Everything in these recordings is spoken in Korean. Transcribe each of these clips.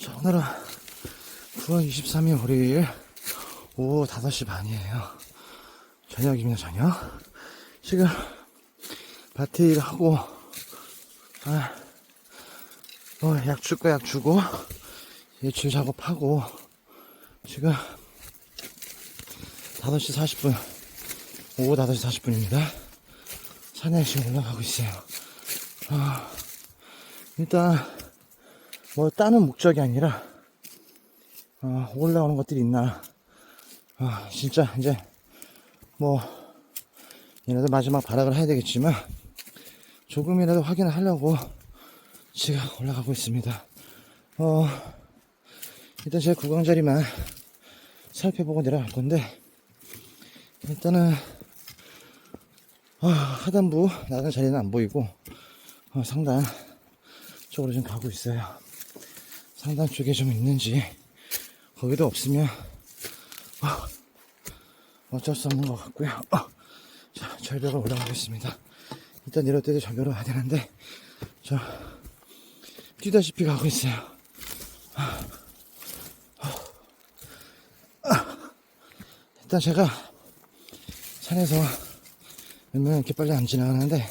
자, 오늘은 9월 23일 월요일 오후 5시 반이에요. 저녁입니다, 저녁. 지금 밭에 일하고, 아, 어, 약줄 거 약 주고, 예출 작업하고, 지금 5시 40분, 오후 5시 40분입니다. 산에 지금 올라가고 있어요. 아, 일단, 뭐, 따는 목적이 아니라, 어, 올라오는 것들이 있나. 아, 진짜, 이제, 뭐, 얘네들 마지막 발악을 해야 되겠지만, 조금이라도 확인을 하려고 지금 올라가고 있습니다. 어, 일단 제 구강 자리만 살펴보고 내려갈 건데, 일단은, 아, 하단부 나가는 자리는 안 보이고, 어, 상단 쪽으로 좀 가고 있어요. 상단 쪽에 좀 있는지, 거기도 없으면, 어, 어쩔 수 없는 것 같고요. 어, 자, 절벽을 올라가겠습니다. 일단 이럴 때도 절벽으로 가야 되는데, 저, 뛰다시피 가고 있어요. 일단 제가 산에서 웬만하면 이렇게 빨리 안 지나가는데,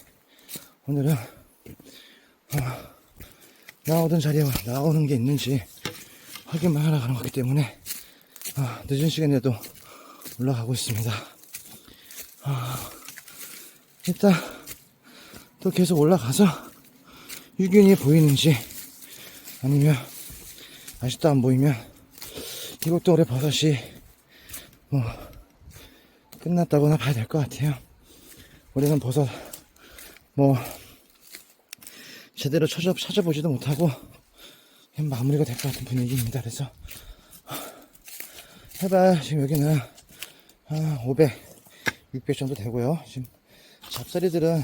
오늘은, 어, 나오던 자리에 나오는 게 있는지 확인만 하러 가는 거기 때문에, 아, 늦은 시간에도 올라가고 있습니다. 아, 일단, 또 계속 올라가서 유균이 보이는지, 아니면, 아직도 안 보이면, 이것도 올해 버섯이, 뭐, 끝났다거나 봐야 될 것 같아요. 올해는 버섯, 뭐, 제대로 찾아, 찾아보지도 못하고, 그냥 마무리가 될 것 같은 분위기입니다. 그래서, 해발, 지금 여기는, 한 500, 600 정도 되고요. 지금, 잡사리들은,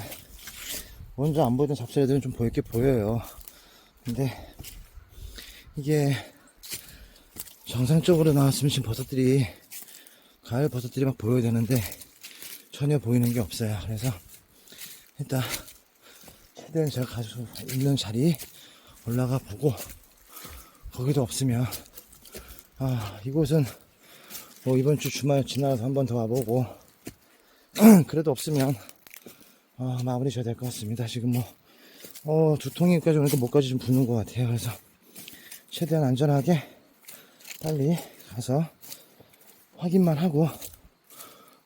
먼저 안 보이던 잡사리들은 좀 보이게 보여요. 근데, 이게, 정상적으로 나왔으면 지금 버섯들이, 가을 버섯들이 막 보여야 되는데, 전혀 보이는 게 없어요. 그래서, 일단, 최대한 제가 가지고 있는 자리 올라가 보고, 거기도 없으면, 아, 이곳은, 뭐, 이번 주 주말 지나서 한 번 더 와보고, 그래도 없으면, 아, 마무리 져야 될 것 같습니다. 지금 뭐, 어, 두통이까지 오니까 목까지 좀 붓는 것 같아요. 그래서, 최대한 안전하게, 빨리 가서, 확인만 하고,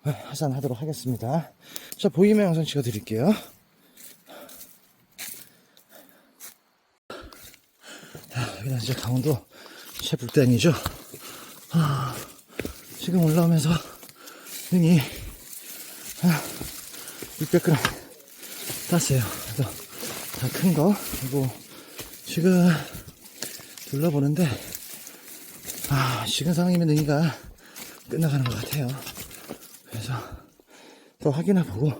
아, 하산하도록 하겠습니다. 자, 보이면 영상 찍어 드릴게요. 자, 여기는 이제 강원도 최북단이죠. 아, 지금 올라오면서 등이 아, 600g 땄어요. 그래서 다 큰 거. 그리고 지금 둘러보는데 아, 지금 상황이면 능이가 끝나가는 것 같아요. 그래서 더 확인해 보고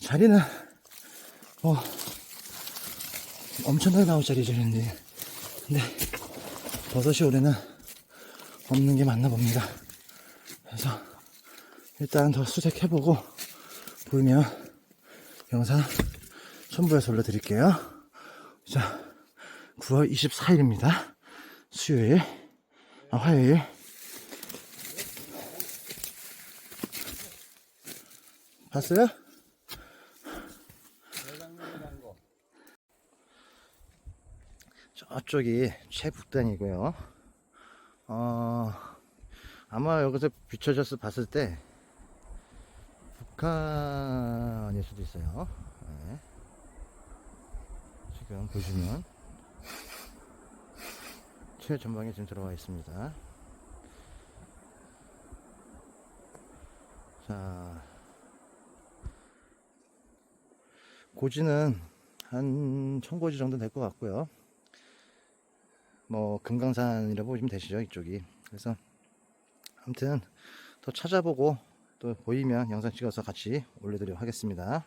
자리는 뭐 엄청나게 나올 자리죠, 근데 근데 버섯이 올해는 없는 게 맞나 봅니다. 그래서 일단 더 수색해보고 보이면 영상 첨부해서 올려드릴게요. 자, 9월 24일입니다. 수요일, 아, 화요일. 봤어요? 저쪽이 최북단이고요. 어, 아마 여기서 비춰져서 봤을 때 북한일 수도 있어요. 네. 지금 보시면 최전방에 지금 들어와 있습니다. 자, 고지는 한 천고지 정도 될 것 같고요. 뭐 금강산이라고 보시면 되시죠 이쪽이. 그래서 아무튼 더 찾아보고 또 보이면 영상 찍어서 같이 올려드리도록 하겠습니다.